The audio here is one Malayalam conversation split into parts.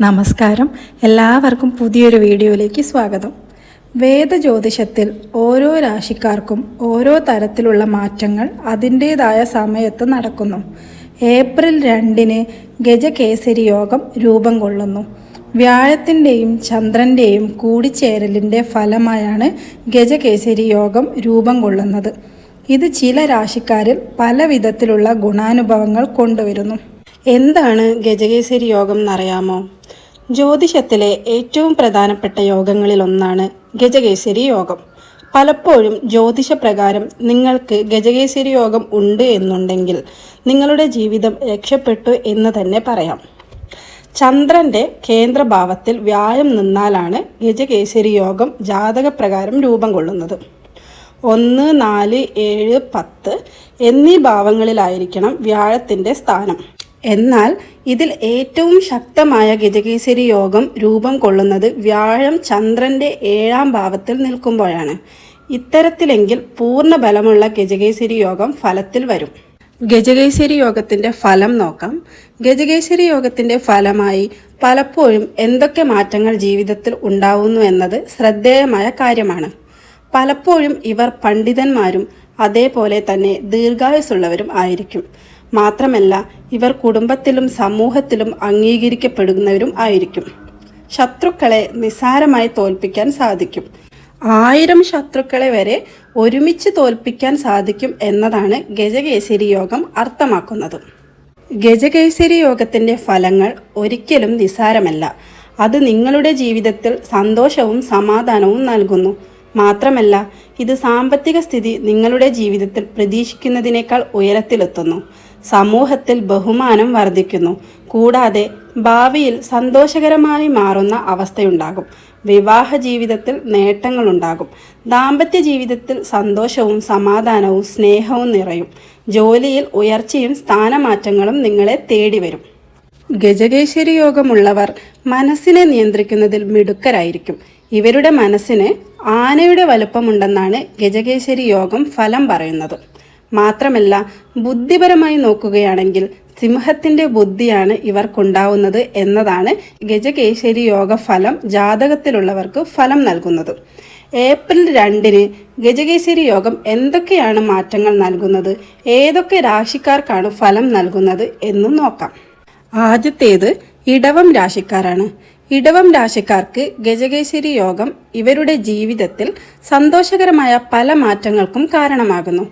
നമസ്കാരം. എല്ലാവർക്കും പുതിയൊരു വീഡിയോയിലേക്ക് സ്വാഗതം. വേദജ്യോതിഷത്തിൽ ഓരോ രാശിക്കാർക്കും ഓരോ തരത്തിലുള്ള മാറ്റങ്ങൾ അതിന്റേതായ സമയത്ത് നടക്കുന്നു. ഏപ്രിൽ രണ്ടിന് ഗജകേസരി യോഗം രൂപം കൊള്ളുന്നു. വ്യാഴത്തിന്റെയും ചന്ദ്രന്റെയും കൂടിച്ചേരലിന്റെ ഫലമായാണ് ഗജകേസരി യോഗം രൂപം കൊള്ളുന്നത്. ഇത് ചില രാശിക്കാരിൽ പല ഗുണാനുഭവങ്ങൾ കൊണ്ടുവരുന്നു. എന്താണ് ഗജകേസരി യോഗം എന്നറിയാമോ? ജ്യോതിഷത്തിലെ ഏറ്റവും പ്രധാനപ്പെട്ട യോഗങ്ങളിലൊന്നാണ് ഗജകേസരി യോഗം. പലപ്പോഴും ജ്യോതിഷപ്രകാരം നിങ്ങൾക്ക് ഗജകേസരി യോഗം ഉണ്ട് എന്നുണ്ടെങ്കിൽ നിങ്ങളുടെ ജീവിതം രക്ഷപ്പെട്ടു എന്ന് തന്നെ പറയാം. ചന്ദ്രന്റെ കേന്ദ്രഭാവത്തിൽ വ്യാഴം നിന്നാലാണ് ഗജകേസരി യോഗം ജാതകപ്രകാരം രൂപം കൊള്ളുന്നത്. ഒന്ന് നാല് ഏഴ് പത്ത് എന്നീ ഭാവങ്ങളിലായിരിക്കണം വ്യാഴത്തിന്റെ സ്ഥാനം. എന്നാൽ ഇതിൽ ഏറ്റവും ശക്തമായ ഗജകേസരി യോഗം രൂപം കൊള്ളുന്നത് വ്യാഴം ചന്ദ്രന്റെ ഏഴാം ഭാവത്തിൽ നിൽക്കുമ്പോഴാണ്. ഇത്തരത്തിലെങ്കിൽ പൂർണ ബലമുള്ള ഗജകേസരി യോഗം ഫലത്തിൽ വരും. ഗജകേസരി യോഗത്തിന്റെ ഫലം നോക്കാം. ഗജകേസരി യോഗത്തിന്റെ ഫലമായി പലപ്പോഴും എന്തൊക്കെ മാറ്റങ്ങൾ ജീവിതത്തിൽ ഉണ്ടാവുന്നു എന്നത് ശ്രദ്ധേയമായ കാര്യമാണ്. പലപ്പോഴും ഇവർ പണ്ഡിതന്മാരും അതേപോലെ തന്നെ ദീർഘായുസുള്ളവരും ആയിരിക്കും. മാത്രമല്ല ഇവർ കുടുംബത്തിലും സമൂഹത്തിലും അംഗീകരിക്കപ്പെടുന്നവരും ആയിരിക്കും. ശത്രുക്കളെ നിസ്സാരമായി തോൽപ്പിക്കാൻ സാധിക്കും. ആയിരം ശത്രുക്കളെ വരെ ഒരുമിച്ച് തോൽപ്പിക്കാൻ സാധിക്കും എന്നതാണ് ഗജകേസരി യോഗം അർത്ഥമാക്കുന്നത്. ഗജകേസരി യോഗത്തിന്റെ ഫലങ്ങൾ ഒരിക്കലും നിസ്സാരമല്ല. അത് നിങ്ങളുടെ ജീവിതത്തിൽ സന്തോഷവും സമാധാനവും നൽകുന്നു. മാത്രമല്ല ഇത് സാമ്പത്തിക സ്ഥിതി നിങ്ങളുടെ ജീവിതത്തിൽ പ്രതീക്ഷിക്കുന്നതിനേക്കാൾ ഉയരത്തിലെത്തുന്നു. സമൂഹത്തിൽ ബഹുമാനം വർദ്ധിക്കുന്നു. കൂടാതെ ഭാവിയിൽ സന്തോഷകരമായി മാറുന്ന അവസ്ഥയുണ്ടാകും. വിവാഹ ജീവിതത്തിൽ നേട്ടങ്ങളുണ്ടാകും. ദാമ്പത്യ ജീവിതത്തിൽ സന്തോഷവും സമാധാനവും സ്നേഹവും നിറയും. ജോലിയിൽ ഉയർച്ചയും സ്ഥാനമാറ്റങ്ങളും നിങ്ങളെ തേടി വരും ഗജകേശ്വരി യോഗമുള്ളവർ മനസ്സിനെ നിയന്ത്രിക്കുന്നതിൽ മിടുക്കരായിരിക്കും. ഇവരുടെ മനസ്സിന് ആനയുടെ വലുപ്പമുണ്ടെന്നാണ് ഗജകേശ്വരി യോഗം ഫലം പറയുന്നത്. മാത്രമല്ല ബുദ്ധിപരമായി നോക്കുകയാണെങ്കിൽ സിംഹത്തിന്റെ ബുദ്ധിയാണ് ഇവർക്കുണ്ടാവുന്നത് എന്നതാണ് ഗജകേശ്വരി യോഗ ഫലം ജാതകത്തിലുള്ളവർക്ക് ഫലം നൽകുന്നത്. ഏപ്രിൽ രണ്ടിന് ഗജകേശ്വരി യോഗം എന്തൊക്കെയാണ് മാറ്റങ്ങൾ നൽകുന്നത്? ഏതൊക്കെ രാശിക്കാർക്കാണ് ഫലം നൽകുന്നത് എന്നും നോക്കാം. ആദ്യത്തേത് ഇടവം രാശിക്കാരാണ്. ഇടവം രാശിക്കാർക്ക് ഗജകേശ്വരി യോഗം ഇവരുടെ ജീവിതത്തിൽ സന്തോഷകരമായ പല മാറ്റങ്ങൾക്കും കാരണമാകുന്നു.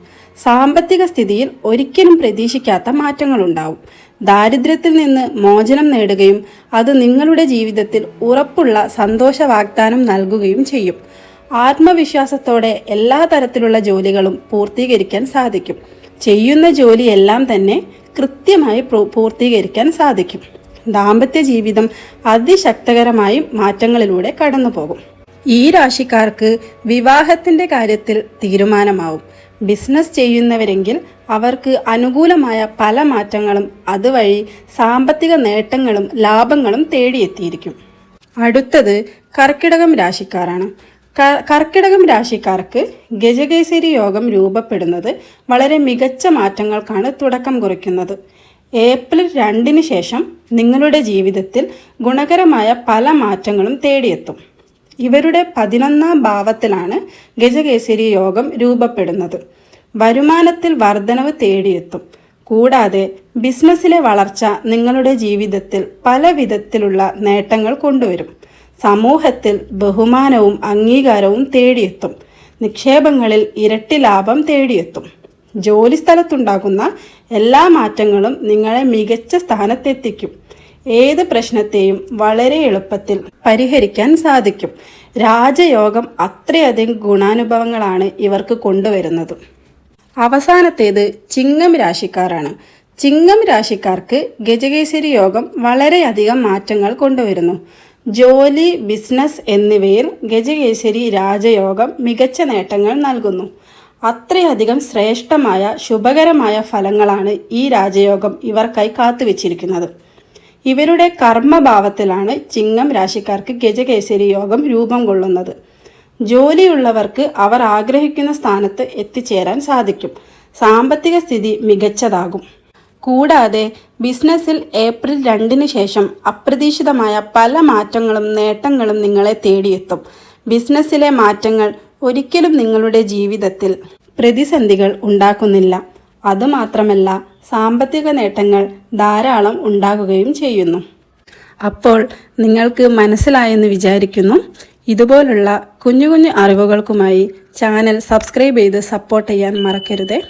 സാമ്പത്തിക സ്ഥിതിയിൽ ഒരിക്കലും പ്രതീക്ഷിക്കാത്ത മാറ്റങ്ങളുണ്ടാവും. ദാരിദ്ര്യത്തിൽ നിന്ന് മോചനം നേടുകയും അത് നിങ്ങളുടെ ജീവിതത്തിൽ ഉറപ്പുള്ള സന്തോഷ വാഗ്ദാനം നൽകുകയും ചെയ്യും. ആത്മവിശ്വാസത്തോടെ എല്ലാ തരത്തിലുള്ള ജോലികളും പൂർത്തീകരിക്കാൻ സാധിക്കും. ചെയ്യുന്ന ജോലിയെല്ലാം തന്നെ കൃത്യമായി പൂർത്തീകരിക്കാൻ സാധിക്കും. ദാമ്പത്യ ജീവിതം അതിശക്തകരമായും മാറ്റങ്ങളിലൂടെ കടന്നുപോകും. ഈ രാശിക്കാർക്ക് വിവാഹത്തിന്റെ കാര്യത്തിൽ തീരുമാനമാവും. ബിസിനസ് ചെയ്യുന്നവരെങ്കിൽ അവർക്ക് അനുകൂലമായ പല മാറ്റങ്ങളും അതുവഴി സാമ്പത്തിക നേട്ടങ്ങളും ലാഭങ്ങളും തേടിയെത്തിയിരിക്കും. അടുത്തത് കർക്കിടകം രാശിക്കാരാണ്. കർക്കിടകം രാശിക്കാർക്ക് ഗജകേസരി യോഗം രൂപപ്പെടുന്നത് വളരെ മികച്ച മാറ്റങ്ങൾക്കാണ് തുടക്കം കുറിക്കുന്നത്. ഏപ്രിൽ രണ്ടിന് ശേഷം നിങ്ങളുടെ ജീവിതത്തിൽ ഗുണകരമായ പല മാറ്റങ്ങളും തേടിയെത്തും. ഇവരുടെ പതിനൊന്നാം ഭാവത്തിലാണ് ഗജകേസരി യോഗം രൂപപ്പെടുന്നത്. വരുമാനത്തിൽ വർധനവ് തേടിയെത്തും. കൂടാതെ ബിസിനസ്സിലെ വളർച്ച നിങ്ങളുടെ ജീവിതത്തിൽ പല വിധത്തിലുള്ള നേട്ടങ്ങൾ കൊണ്ടുവരും. സമൂഹത്തിൽ ബഹുമാനവും അംഗീകാരവും തേടിയെത്തും. നിക്ഷേപങ്ങളിൽ ഇരട്ടി ലാഭം തേടിയെത്തും. ജോലിസ്ഥലത്തുണ്ടാകുന്ന എല്ലാ മാറ്റങ്ങളും നിങ്ങളെ മികച്ച സ്ഥാനത്തെത്തിക്കും. ഏത് പ്രശ്നത്തെയും വളരെ എളുപ്പത്തിൽ പരിഹരിക്കാൻ സാധിക്കും. രാജയോഗം അത്രയധികം ഗുണാനുഭവങ്ങളാണ് ഇവർക്ക് കൊണ്ടുവരുന്നത്. അവസാനത്തേത് ചിങ്ങം രാശിക്കാരാണ്. ചിങ്ങം രാശിക്കാർക്ക് ഗജകേസരി യോഗം വളരെയധികം മാറ്റങ്ങൾ കൊണ്ടുവരുന്നു. ജോലി ബിസിനസ് എന്നിവയിൽ ഗജകേസരി രാജയോഗം മികച്ച നേട്ടങ്ങൾ നൽകുന്നു. അത്രയധികം ശ്രേഷ്ഠമായ ശുഭകരമായ ഫലങ്ങളാണ് ഈ രാജയോഗം ഇവർക്കായി കാത്തുവെച്ചിരിക്കുന്നത്. ഇവരുടെ കർമ്മഭാവത്തിലാണ് ചിങ്ങം രാശിക്കാർക്ക് ഗജകേസരി യോഗം രൂപം കൊള്ളുന്നത്. ജോലിയുള്ളവർക്ക് അവർ ആഗ്രഹിക്കുന്ന സ്ഥാനത്ത് എത്തിച്ചേരാൻ സാധിക്കും. സാമ്പത്തിക സ്ഥിതി മികച്ചതാകും. കൂടാതെ ബിസിനസ്സിൽ ഏപ്രിൽ രണ്ടിന് ശേഷം അപ്രതീക്ഷിതമായ പല മാറ്റങ്ങളും നേട്ടങ്ങളും നിങ്ങളെ തേടിയെത്തും. ബിസിനസ്സിലെ മാറ്റങ്ങൾ ഒരിക്കലും നിങ്ങളുടെ ജീവിതത്തിൽ പ്രതിസന്ധികൾ ഉണ്ടാക്കുന്നില്ല. അതുമാത്രമല്ല സാമ്പത്തിക നേട്ടങ്ങൾ ധാരാളം ഉണ്ടാകുകയും ചെയ്യുന്നു. അപ്പോൾ നിങ്ങൾക്ക് മനസ്സിലായെന്ന് വിചാരിക്കുന്നു ഇതുപോലുള്ള കുഞ്ഞു കുഞ്ഞു അറിവുകൾക്കുമായി ചാനൽ സബ്സ്ക്രൈബ് ചെയ്ത് സപ്പോർട്ട് ചെയ്യാൻ മറക്കരുതേ.